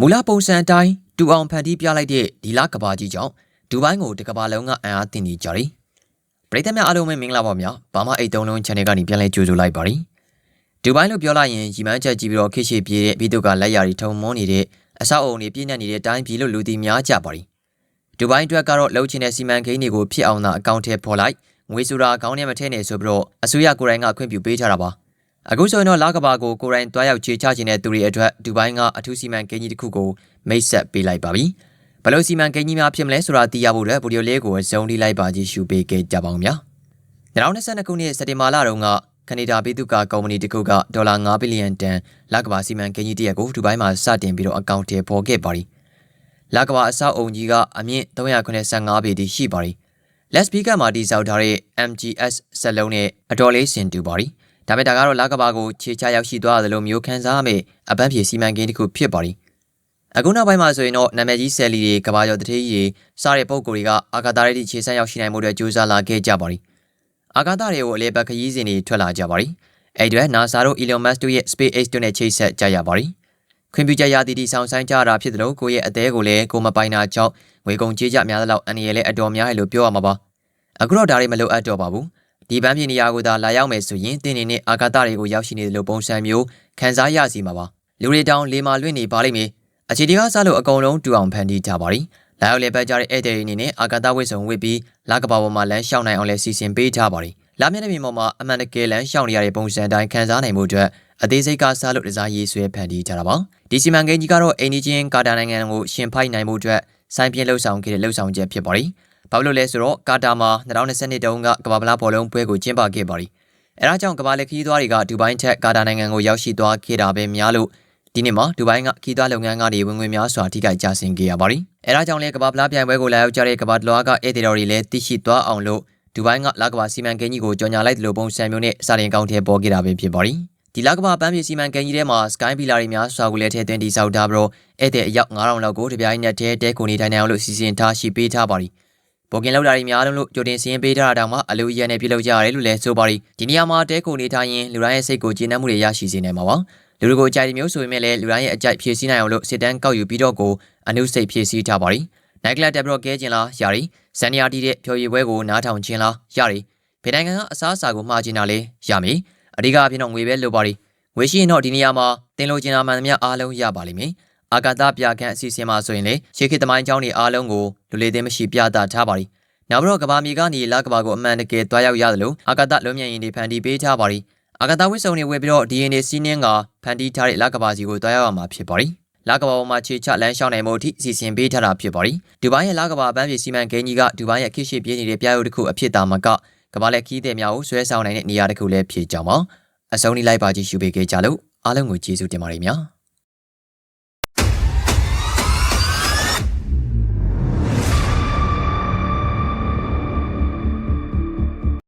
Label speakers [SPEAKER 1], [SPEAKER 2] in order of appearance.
[SPEAKER 1] မူလပုံစံအတိုင်းတူအောင်ဖန်တီးပြလိုက်တဲ့ဒီလကဘာကြီးကြောင့်ဒူဘိုင်းကိုတကဘာလုံးကအံအားတင်နေကြတယ်ပရိသတ်များအားလုံးပဲမင်္ဂလာပါဗျာဘာမှအိတ်သုံးလုံး channel ကနေပြန်လဲကြိုဆိုလိုက်ပါရီဒူဘိုင်းလို့ပြောလိုက်ရင်ရီမန်းချက်ကြည့်ပြီးတော့ခိရှိပြေးတဲ့ဘီတုကလက်ရာတွေထုံမွန်းနေတဲ့အဆောက်အုံတွေပြည့်နှက်နေတဲ့အတိုင်းပြည်လို့လူသိများကြပါရီဒူဘိုင်းအတွက်ကတော့လှုပ်ချင်တဲ့စီမံကိန်းတွေကိုဖြစ်အောင်သာအကောင့်ထဲပေါ်လိုက်ငွေဆိုတာအကောင့်ထဲမထည့်နေဆိုပြီးတော့အစိုးရကိုယ်တိုင်ကခွင့်ပြုပေးထားတာပါ အခုဆိုရင်တော့လာကဘာကိုကိုယ်တိုင်တွားရောက်ခြေချခြင်းတဲ့သူတွေအတွက်ဒူဘိုင်းကအထူးစီမံကိန်းကြီးတစ်ခုကိုမိတ်ဆက်ပေးလိုက်ပါပြီ။ဘယ်လိုစီမံကိန်းကြီးများဖြစ်မလဲဆိုတာသိရဖို့အတွက်ဗီဒီယိုလေးကိုအဆုံးထိလိုက်ပါကြည့်ရှုပေးခဲ့ကြပါဦးများ။2022ခုနှစ်စက်တင်ဘာလတုန်းကကနေဒါပြည်သူ့ကကုမ္ပဏီတစ်ခုကဒေါ်လာ9ဘီလီယံတန်လကဘာစီမံကိန်းကြီးတစ်ရပ်ကိုဒူဘိုင်းမှာစတင်ပြီးတော့အကောင့်ထဲပေါ်ခဲ့ပါပြီ။လကဘာအဆောက်အုံကြီးကအမြင့်385ပေတိရှိပါပြီ။ Let's Speaker မှာတည်ဆောက်ထားတဲ့ MGS စက်လုံးနဲ့အတော်လေးဆင်တူပါပြီ။ ဒါပေမဲ့ဒါကတော့လကဘာကိုခြေချရောက်ရှိသွားတယ်လို့မျိုးခန်းစားမယ်အပန်းဖြေစီမံကိန်းတစ်ခုဖြစ်ပါလိအခုနောက်ပိုင်းမှာဆိုရင်တော့နာမည်ကြီးဆယ်လီတွေကဘာကျော်တထေးကြီးတွေစားတဲ့ပုံကိုယ်တွေကအာကာသရဲ့ခြေဆန်းရောက်ရှိနိုင်မှုတွေကြိုးစားလာခဲ့ကြပါလိအာကာသတွေကိုအလေဘက်ခရီးစဉ်တွေထွက်လာကြပါလိအဲ့တွေ NASA တို့ Elon Musk တို့ရဲ့ SpaceX တို့နဲ့ချိတ်ဆက်ကြရပါလိခွင့်ပြုချက်ရသည်ဒီဆောင်ဆိုင်ကြတာဖြစ်တယ်လို့ကိုယ့်ရဲ့အသေးကိုလည်းကိုမပိုင်တာကြောင့်ငွေကုန်ကြေးကြများသလောက်အန်ရလည်းအတော်များတယ်လို့ပြောရမှာပါအခုတော့ဒါတွေမလိုအပ်တော့ပါဘူး ဒီပန်းပြည်နေရာကိုသာလာရောက်မယ်ဆိုရင်တင်းနေနဲ့အာကာသတွေကိုရောက်ရှိနေတယ်လို့ပုံစံမျိုးခံစားရစီမှာပါလူတွေတောင်လေမာလွင့်နေပါလိမ့်မယ်အခြေဒီကစားလို့အကုန်လုံးတူအောင်ဖန်တီးထားပါလိလာရောက်လေပတ်ကြတဲ့ဧည့်သည်တွေအနေနဲ့အာကာသဝိဆုံဝစ်ပြီးလာကဘာပေါ်မှာလမ်းလျှောက်နိုင်အောင်လဲစီစဉ်ပေးထားပါလိလာမျက်နှာပြင်ပေါ်မှာအမှန်တကယ်လမ်းလျှောက်နေရတဲ့ပုံစံတိုင်းခံစားနိုင်မှုအတွက်အသေးစိတ်ကစားလို့ဒီဇိုင်းရေးဆွဲဖန်တီးထားတာပါဒီစီမံကိန်းကြီးကတော့အိန္ဒိချင်းကာတာနိုင်ငံကိုရှင်ဖိုက်နိုင်မှုအတွက်စိုင်းပြင်းလှုပ်ဆောင်ခဲ့တဲ့လှုပ်ဆောင်ချက်ဖြစ်ပါလိ ဘာလို့လဲဆိုတော့ကာတာမှာ2020တုန်းကကမ္ဘာဗလားဘောလုံးပွဲကိုကျင်းပခဲ့ပါပြီ။အဲဒါကြောင့်ကမ္ဘာလက်ခီးသွားတွေကဒူဘိုင်းထက်ကာတာနိုင်ငံကိုရောက်ရှိသွားခဲ့တာပဲများလို့ဒီနေ့မှာဒူဘိုင်းကခီးသွားလုပ်ငန်းကနေဝင်ငွေများစွာထိခိုက်ကြဆင်းခဲ့ရပါပြီ။အဲဒါကြောင့်လည်းကမ္ဘာဗလားပြိုင်ပွဲကိုလာရောက်ကြတဲ့ကမ္ဘာတလွှားကဧည့်သည်တော်တွေလည်းသိရှိသွားအောင်လို့ဒူဘိုင်းကလာကမ္ဘာစီမံကိန်းကြီးကိုကြော်ညာလိုက်တယ်လို့ပုံစံမျိုးနဲ့စာရင်ကောင်းထဲပေါ်ခဲ့တာပဲဖြစ်ပါပြီ။ဒီလကမ္ဘာပန်းပြေစီမံကိန်းကြီးထဲမှာ Sky Villa တွေများစွာကိုလည်းထည့်သွင်းတည်ဆောက်ထားပြီးတော့ဧည့်သည်အယောက်9000လောက်ကိုတပြိုင်နက်တည်းတဲကိုနေထိုင်နိုင်အောင်လို့စီစဉ်ထားရှိပေးထားပါပြီ။ ပေါ်ကင်လောက်တာတွေများလုံးလို့ကြိုတင်စီရင်ပေးထားတာတောင်မှအလူရန်နဲ့ပြုလုပ်ကြရတယ်လို့လည်းဆိုပါရီဒီနေရာမှာတဲကိုနေထိုင်ရင်လူတိုင်းရဲ့စိတ်ကိုကျေနပ်မှုတွေရရှိစေနိုင်မှာပါလူတွေကိုအကြိုက်မျိုးဆိုပေမဲ့လည်းလူတိုင်းရဲ့အကြိုက်ဖြည့်ဆည်းနိုင်အောင်လို့စစ်တမ်းကောက်ယူပြီးတော့ကိုအနုစိတ်ဖြည့်ဆည်းထားပါရီနိုင်ကလပ်တက်ဘရော့ကဲခြင်းလားရရီဇန်နီယာတီတဲ့ဖြော်ရည်ပွဲကိုနားထောင်ခြင်းလားရရီဖေနိုင်ငံကအစားအစာကိုမှားခြင်းတာလည်းရမည်အဓိကအဖြစ်တော့ငွေပဲလိုပါရီငွေရှိရင်တော့ဒီနေရာမှာတင်လိုချင်တာမှန်သမျှအားလုံးရပါလိမ့်မယ် အာကာသပြခန့်အစီအစဉ်မှာဆိုရင်လေရှေးခေတ်သမိုင်းကျောင်းတွေအားလုံးကိုလူလေသိမ်းမရှိပြသထားပါလိမ့်နောက်ပြီးတော့ကဘာမြေကနေလကဘာကိုအမှန်တကယ်တွားရောက်ရတယ်လို့အာကာသလုံးမြန်ရင်တွေဖန်တီးပေးထားပါရီအာကာသဝိစုံတွေဝယ်ပြီးတော့ DNA စီးနှင်းကဖန်တီးထားတဲ့လကဘာစီကိုတွားရောက်ရမှာဖြစ်ပါရီလကဘာပေါ်မှာခြေချလမ်းလျှောက်နိုင်မှုအထိစီစဉ်ပေးထားတာဖြစ်ပါရီဒူဘိုင်းရဲ့လကဘာပန်းပြေစီမံကိန်းကြီးကဒူဘိုင်းရဲ့ခိရှိပြင်းနေတဲ့ပြားရုပ်တစ်ခုအဖြစ်တာမကကဘာလက်ခီးတဲ့များကိုဆွဲဆောင်နိုင်တဲ့နေရာတစ်ခုလည်းဖြစ်ကြောင်းပါအဆုံးထိလိုက်ပါကြည့်ရှုပေးကြလို့အားလုံးကိုကျေးဇူးတင်ပါတယ်များ